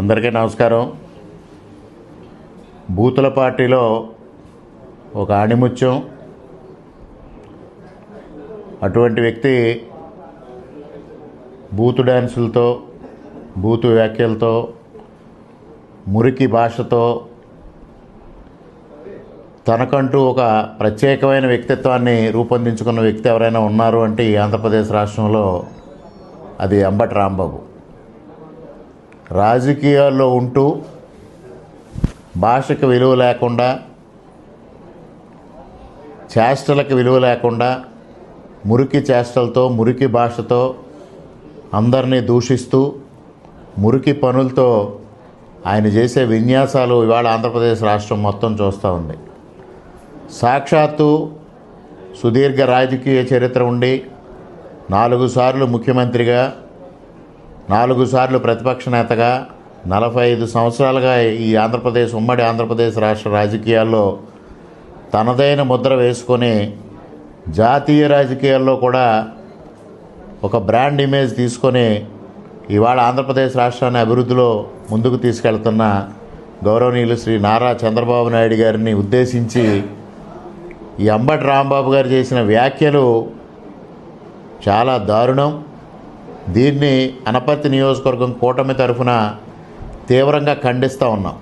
అందరికీ నమస్కారం. బూతుల పార్టీలో ఒక ఆణిముత్యం. అటువంటి వ్యక్తి బూతు డ్యాన్సులతో బూతు వ్యాఖ్యలతో మురికి భాషతో తనకంటూ ఒక ప్రత్యేకమైన వ్యక్తిత్వాన్ని రూపొందించుకున్న వ్యక్తి ఎవరైనా ఉన్నారు అంటే ఈ ఆంధ్రప్రదేశ్ రాష్ట్రంలో అది అంబటి రాంబాబు. రాజకీయాల్లో ఉంటూ భాషకు విలువ లేకుండా చేష్టలకు విలువ లేకుండా మురికి చేష్టలతో మురికి భాషతో అందరినీ దూషిస్తూ మురికి పనులతో ఆయన చేసే విన్యాసాలు ఇవాళ ఆంధ్రప్రదేశ్ రాష్ట్రం మొత్తం చూస్తూ ఉంది. సాక్షాత్తు సుదీర్ఘ రాజకీయ చరిత్ర ఉండి నాలుగు సార్లు ముఖ్యమంత్రిగా నాలుగు సార్లు ప్రతిపక్ష నేతగా నలభై ఐదు సంవత్సరాలుగా ఈ ఆంధ్రప్రదేశ్ ఉమ్మడి ఆంధ్రప్రదేశ్ రాష్ట్ర రాజకీయాల్లో తనదైన ముద్ర వేసుకొని జాతీయ రాజకీయాల్లో కూడా ఒక బ్రాండ్ ఇమేజ్ తీసుకొని ఇవాళ ఆంధ్రప్రదేశ్ రాష్ట్రాన్ని అభివృద్ధిలో ముందుకు తీసుకెళ్తున్న గౌరవనీయులు శ్రీ నారా చంద్రబాబు నాయుడు గారిని ఉద్దేశించి ఈ అంబటి రాంబాబు గారు చేసిన వ్యాఖ్యలు చాలా దారుణం. దీన్ని అనపర్తి నియోజకవర్గం కూటమి తరఫున తీవ్రంగా ఖండిస్తూ ఉన్నాం.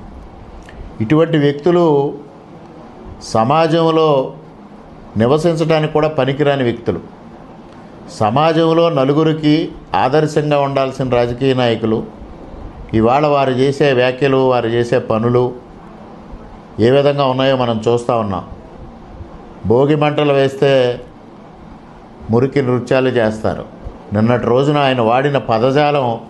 ఇటువంటి వ్యక్తులు సమాజంలో నివసించడానికి కూడా పనికిరాని వ్యక్తులు. సమాజంలో నలుగురికి ఆదర్శంగా ఉండాల్సిన రాజకీయ నాయకులు ఇవాళ వారు చేసే వ్యాఖ్యలు వారు చేసే పనులు ఏ విధంగా ఉన్నాయో మనం చూస్తూ ఉన్నాం. భోగి మంటలు వేస్తే మురికి నృత్యాలు చేస్తారు. నిన్నటి రోజున ఆయన వాడిన పదజాలం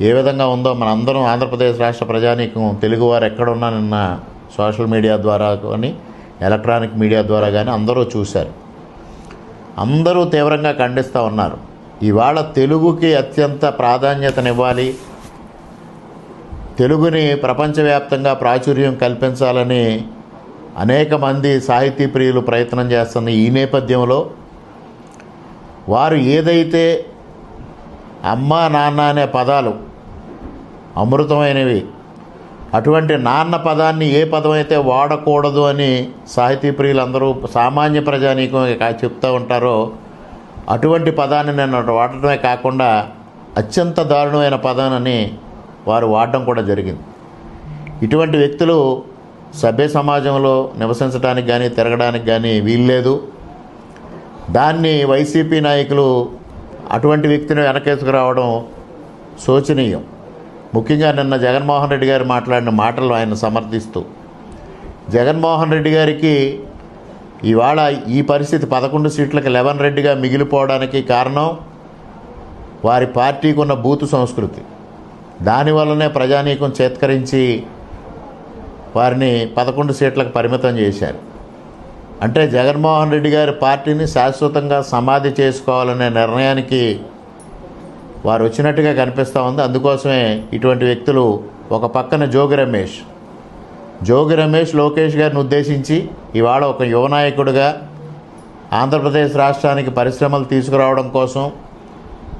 ఏ విధంగా ఉందో మనందరం ఆంధ్రప్రదేశ్ రాష్ట్ర ప్రజానీకం తెలుగువారు ఎక్కడున్నా నిన్న సోషల్ మీడియా ద్వారా కానీ ఎలక్ట్రానిక్ మీడియా ద్వారా కానీ అందరూ చూశారు. అందరూ తీవ్రంగా ఖండిస్తూ ఉన్నారు. ఇవాళ తెలుగుకి అత్యంత ప్రాధాన్యతనివ్వాలి. తెలుగుని ప్రపంచవ్యాప్తంగా ప్రాచుర్యం కల్పించాలని అనేక మంది సాహితీ ప్రియులు ప్రయత్నం చేస్తున్న ఈ నేపథ్యంలో వారు ఏదైతే అమ్మ నాన్న అనే పదాలు అమృతమైనవి అటువంటి నాన్న పదాన్ని ఏ పదం అయితే వాడకూడదు అని సాహితీ ప్రియులందరూ సామాన్య ప్రజానీకం చెప్తూ ఉంటారో అటువంటి పదాన్ని నేను వాడటమే కాకుండా అత్యంత దారుణమైన పదానని వారు వాడడం కూడా జరిగింది. ఇటువంటి వ్యక్తులు సభ్య సమాజంలో నివసించడానికి కానీ తిరగడానికి కానీ వీల్లేదు. దాన్ని వైసీపీ నాయకులు అటువంటి వ్యక్తిని వెనకేసుకురావడం శోచనీయం. ముఖ్యంగా నిన్న జగన్మోహన్ రెడ్డి గారు మాట్లాడిన మాటలు ఆయన సమర్థిస్తూ జగన్మోహన్ రెడ్డి గారికి ఇవాళ ఈ పరిస్థితి పదకొండు సీట్లకు లెవెన్ రెడ్డిగా మిగిలిపోవడానికి కారణం వారి పార్టీకి ఉన్న బూతు సంస్కృతి. దానివల్లనే ప్రజానీకం చేత్కరించి వారిని పదకొండు సీట్లకు పరిమితం చేశారు. అంటే జగన్మోహన్ రెడ్డి గారి పార్టీని శాశ్వతంగా సమాధి చేసుకోవాలనే నిర్ణయానికి వారు వచ్చినట్టుగా కనిపిస్తూ ఉంది. అందుకోసమే ఇటువంటి వ్యక్తులు ఒక పక్కన జోగి రమేష్. జోగి రమేష్ లోకేష్ గారిని ఉద్దేశించి ఇవాళ ఒక యువనాయకుడిగా ఆంధ్రప్రదేశ్ రాష్ట్రానికి పరిశ్రమలు తీసుకురావడం కోసం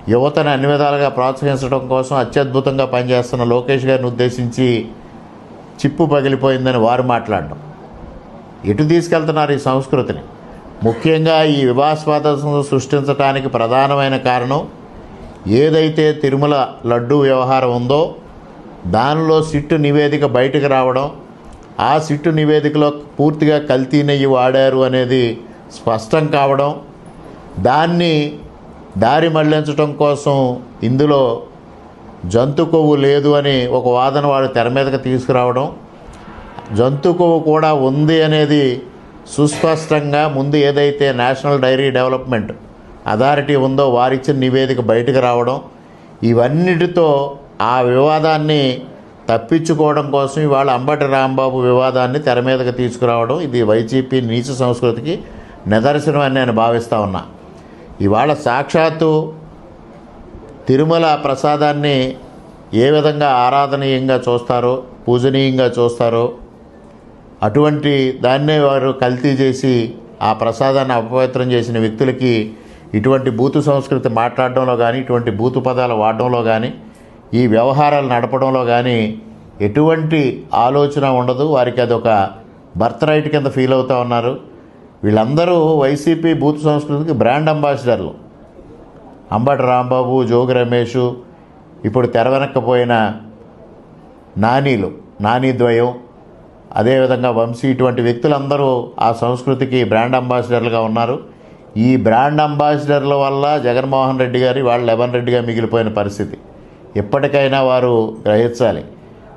యువతను అన్ని విధాలుగా ప్రోత్సహించడం కోసం అత్యద్భుతంగా పనిచేస్తున్న లోకేష్ గారిని ఉద్దేశించి చిప్పు పగిలిపోయిందని వారు మాట్లాడడం. ఇటు తీసుకెళ్తున్నారు ఈ సంస్కృతిని. ముఖ్యంగా ఈ వివాస్వాదం సృష్టించడానికి ప్రధానమైన కారణం ఏదైతే తిరుమల లడ్డు వ్యవహారం ఉందో దానిలో సిట్టు నివేదిక బయటకు రావడం ఆ సిట్టు నివేదికలో పూర్తిగా కల్తీ నెయ్యి వాడారు అనేది స్పష్టం కావడం దాన్ని దారి మళ్ళించడం కోసం ఇందులో జంతు కొవ్వు లేదు అని ఒక వాదన వాడు తెర మీదకి తీసుకురావడం జంతు కూడా ఉంది అనేది సుస్పష్టంగా ముందు ఏదైతే నేషనల్ డైరీ డెవలప్మెంట్ అథారిటీ ఉందో వారిచ్చిన నివేదిక బయటకు రావడం ఇవన్నిటితో ఆ వివాదాన్ని తప్పించుకోవడం కోసం ఇవాళ అంబటి రాంబాబు వివాదాన్ని తెర మీదకి తీసుకురావడం ఇది వైసీపీ నీచ సంస్కృతికి నిదర్శనం అని నేను భావిస్తూ ఉన్నా. ఇవాళ సాక్షాత్తు తిరుమల ప్రసాదాన్ని ఏ విధంగా ఆరాధనీయంగా చూస్తారో పూజనీయంగా చూస్తారో అటువంటి దాన్నే వారు కల్తీ చేసి ఆ ప్రసాదాన్ని అపవిత్రం చేసిన వ్యక్తులకి ఇటువంటి బూతు సంస్కృతి మాట్లాడడంలో కానీ ఇటువంటి బూతు పదాలు వాడడంలో కానీ ఈ వ్యవహారాలు నడపడంలో కానీ ఎటువంటి ఆలోచన ఉండదు. వారికి అదొక బర్త్ రైట్ కింద ఫీల్ అవుతూ ఉన్నారు. వీళ్ళందరూ వైసీపీ బూత్ సంస్కృతికి బ్రాండ్ అంబాసిడర్లు. అంబటి రాంబాబు జోగి రమేష్ ఇప్పుడు తెరవెనక్కపోయిన నానీలు నాని ద్వయం అదేవిధంగా వంశీ ఇటువంటి వ్యక్తులందరూ ఆ సంస్కృతికి బ్రాండ్ అంబాసిడర్లుగా ఉన్నారు. ఈ బ్రాండ్ అంబాసిడర్ల వల్ల జగన్మోహన్ రెడ్డి గారి వాళ్ళు లెవెన్ రెడ్డిగా మిగిలిపోయిన పరిస్థితి. ఎప్పటికైనా వారు గ్రహించాలి.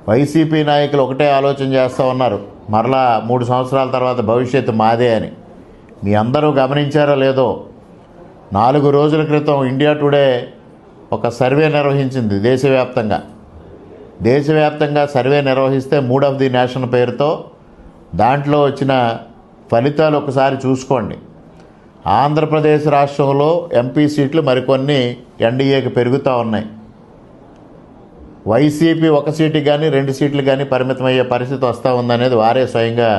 వైసీపీ నాయకులు ఒకటే ఆలోచన చేస్తూ ఉన్నారు. మరలా మూడు సంవత్సరాల తర్వాత భవిష్యత్తు మాదే అని. మీ అందరూ గమనించారో లేదో? నాలుగు రోజుల క్రితం ఇండియా టుడే ఒక సర్వే నిర్వహించింది దేశవ్యాప్తంగా. దేశవ్యాప్తంగా సర్వే నిర్వహిస్తే మూడ్ ఆఫ్ ది నేషన్ పేరుతో దాంట్లో వచ్చిన ఫలితాలు ఒకసారి చూసుకోండి. ఆంధ్రప్రదేశ్ రాష్ట్రంలో ఎంపీ సీట్లు మరికొన్ని ఎన్డీఏకి పెరుగుతూ ఉన్నాయి. వైసీపీ ఒక సీటు కానీ రెండు సీట్లు కానీ పరిమితమయ్యే పరిస్థితి వస్తూ ఉందనేది వారే స్వయంగా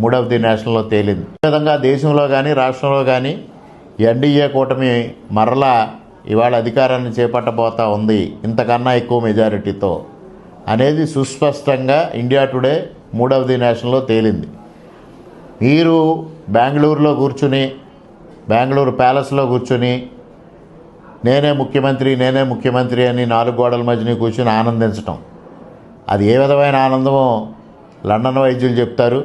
మూడ్ ఆఫ్ ది నేషనల్లో తేలింది. ఈ విధంగా దేశంలో కానీ రాష్ట్రంలో కానీ ఎన్డీఏ కూటమి మరలా ఇవాళ అధికారాన్ని చేపట్టబోతా ఉంది. ఇంతకన్నా ఎక్కువ మెజారిటీతో. అనేది సుస్పష్టంగా India today mood of the నేషన్లో తేలింది. మీరు బెంగళూరులో కూర్చుని బెంగళూరు ప్యాలెస్లో కూర్చుని నేనే ముఖ్యమంత్రి నేనే ముఖ్యమంత్రి అని నాలుగు గోడల మధ్యని కూర్చుని ఆనందించటం. అది ఏ విధమైన ఆనందమో లండన్ వైద్యులు చెప్తారు.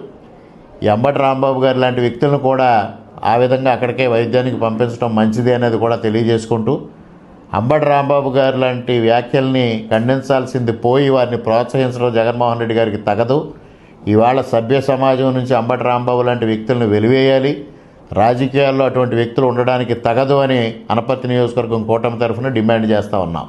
ఎంబటి రాంబాబు గారు లాంటి వ్యక్తులను కూడా ఆ విధంగా అక్కడికే వైద్యానికి పంపించడం మంచిది అనేది కూడా తెలియజేసుకుంటూ అంబటి రాంబాబు గారు లాంటి వ్యాఖ్యల్ని ఖండించాల్సింది పోయి వారిని ప్రోత్సహించడం జగన్మోహన్ రెడ్డి గారికి తగదు. ఇవాళ సభ్య సమాజం నుంచి అంబటి రాంబాబు లాంటి వ్యక్తులను వెలివేయాలి. రాజకీయాల్లో అటువంటి వ్యక్తులు ఉండడానికి తగదు అని అనపర్తి నియోజకవర్గం కూటమి తరఫున డిమాండ్ చేస్తూ ఉన్నాం.